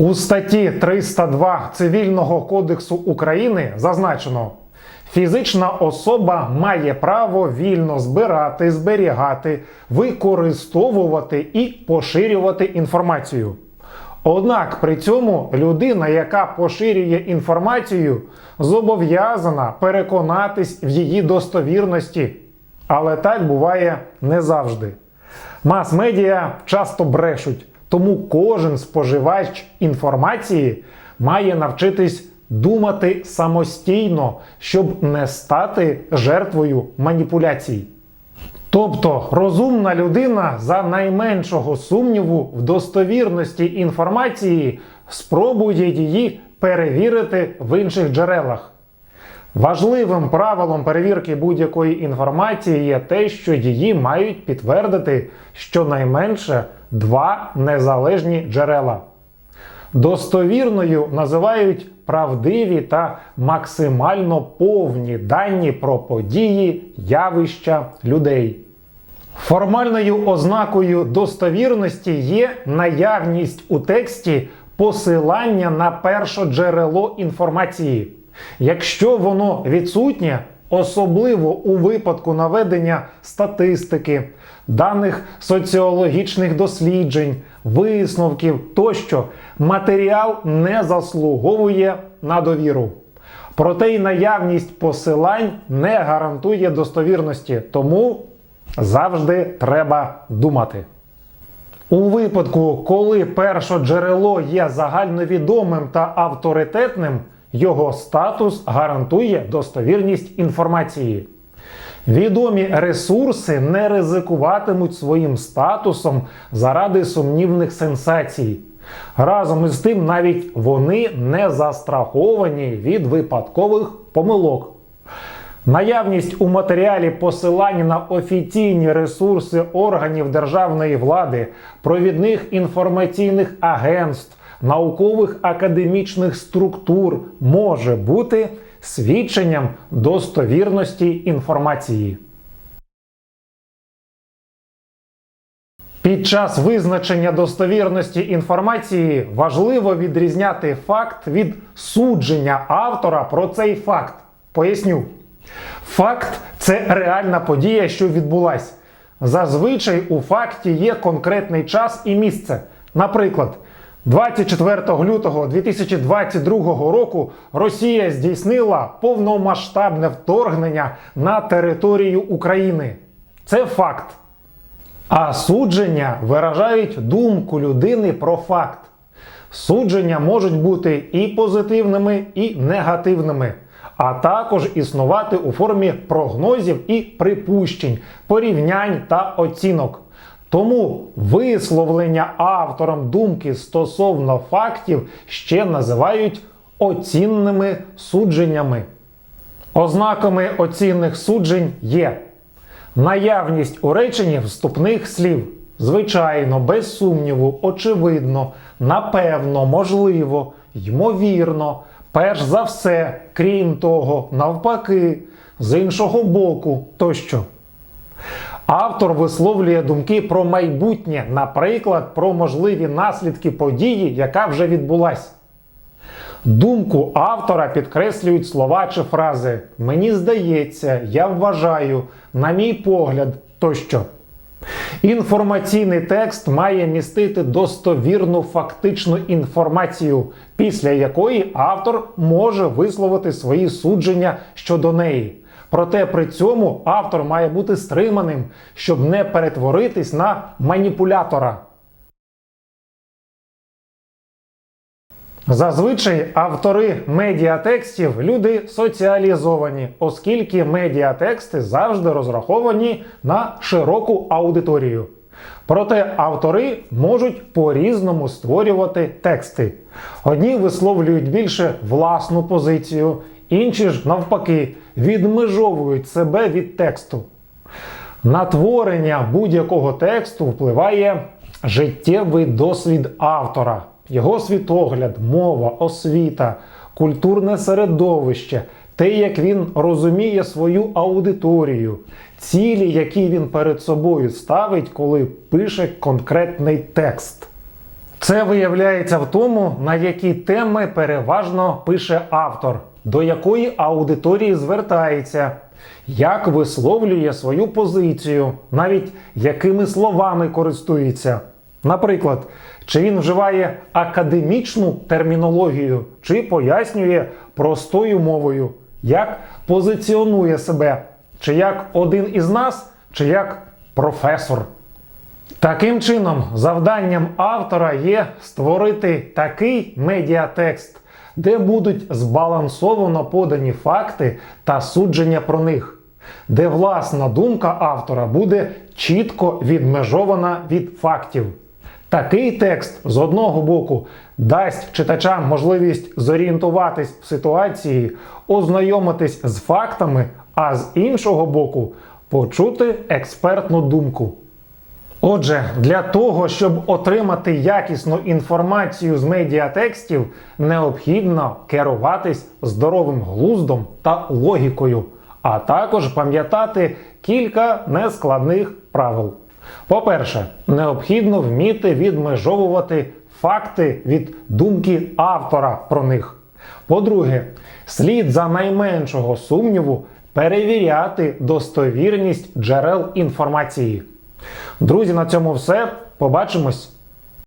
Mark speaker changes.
Speaker 1: У статті 302 Цивільного кодексу України зазначено, фізична особа має право вільно збирати, зберігати, використовувати і поширювати інформацію. Однак при цьому людина, яка поширює інформацію, зобов'язана переконатись в її достовірності. Але так буває не завжди. Мас-медіа часто брешуть, тому кожен споживач інформації має навчитись думати самостійно, щоб не стати жертвою маніпуляцій. Тобто розумна людина за найменшого сумніву в достовірності інформації спробує її перевірити в інших джерелах. Важливим правилом перевірки будь-якої інформації є те, що її мають підтвердити щонайменше два незалежні джерела. Достовірною називають правдиві та максимально повні дані про події, явища людей. Формальною ознакою достовірності є наявність у тексті посилання на першоджерело інформації. Якщо воно відсутнє, особливо у випадку наведення статистики, даних соціологічних досліджень, висновків тощо, матеріал не заслуговує на довіру. Проте й наявність посилань не гарантує достовірності, тому завжди треба думати. У випадку, коли першоджерело є загальновідомим та авторитетним, його статус гарантує достовірність інформації. Відомі ресурси не ризикуватимуть своїм статусом заради сумнівних сенсацій. Разом із тим, навіть вони не застраховані від випадкових помилок. Наявність у матеріалі посилання на офіційні ресурси органів державної влади, провідних інформаційних агентств, наукових академічних структур може бути свідченням достовірності інформації. Під час визначення достовірності інформації важливо відрізняти факт від судження автора про цей факт. Поясню. Факт це реальна подія, що відбулась. Зазвичай у факті є конкретний час і місце. Наприклад, 24 лютого 2022 року Росія здійснила повномасштабне вторгнення на територію України. Це факт. А судження виражають думку людини про факт. Судження можуть бути і позитивними, і негативними, а також існувати у формі прогнозів і припущень, порівнянь та оцінок. Тому висловлення автором думки стосовно фактів ще називають оцінними судженнями. Ознаками оцінних суджень є наявність у реченні вступних слів. Звичайно, без сумніву, очевидно, напевно, можливо, ймовірно, перш за все, крім того, навпаки, з іншого боку тощо. Автор висловлює думки про майбутнє, наприклад, про можливі наслідки події, яка вже відбулась. Думку автора підкреслюють слова чи фрази Мені здається, я вважаю, на мій погляд тощо. Інформаційний текст має містити достовірну фактичну інформацію, після якої автор може висловити свої судження щодо неї. Проте при цьому автор має бути стриманим, щоб не перетворитись на маніпулятора. Зазвичай автори медіатекстів люди соціалізовані, оскільки медіатексти завжди розраховані на широку аудиторію. Проте автори можуть по-різному створювати тексти. Одні висловлюють більше власну позицію, інші ж, навпаки, відмежовують себе від тексту. На творення будь-якого тексту впливає життєвий досвід автора, його світогляд, мова, освіта, культурне середовище, те, як він розуміє свою аудиторію, цілі, які він перед собою ставить, коли пише конкретний текст. Це виявляється в тому, на які теми переважно пише автор, до якої аудиторії звертається, як висловлює свою позицію, навіть якими словами користується. Наприклад, чи він вживає академічну термінологію, чи пояснює простою мовою, як позиціонує себе, чи як один із нас, чи як професор. Таким чином, завданням автора є створити такий медіатекст, де будуть збалансовано подані факти та судження про них, де власна думка автора буде чітко відмежована від фактів. Такий текст з одного боку дасть читачам можливість зорієнтуватись в ситуації, ознайомитись з фактами, а з іншого боку почути експертну думку. Отже, для того, щоб отримати якісну інформацію з медіатекстів, необхідно керуватись здоровим глуздом та логікою, а також пам'ятати кілька нескладних правил. По-перше, необхідно вміти відмежовувати факти від думки автора про них. По-друге, слід за найменшого сумніву перевіряти достовірність джерел інформації. Друзі, на цьому все. Побачимось!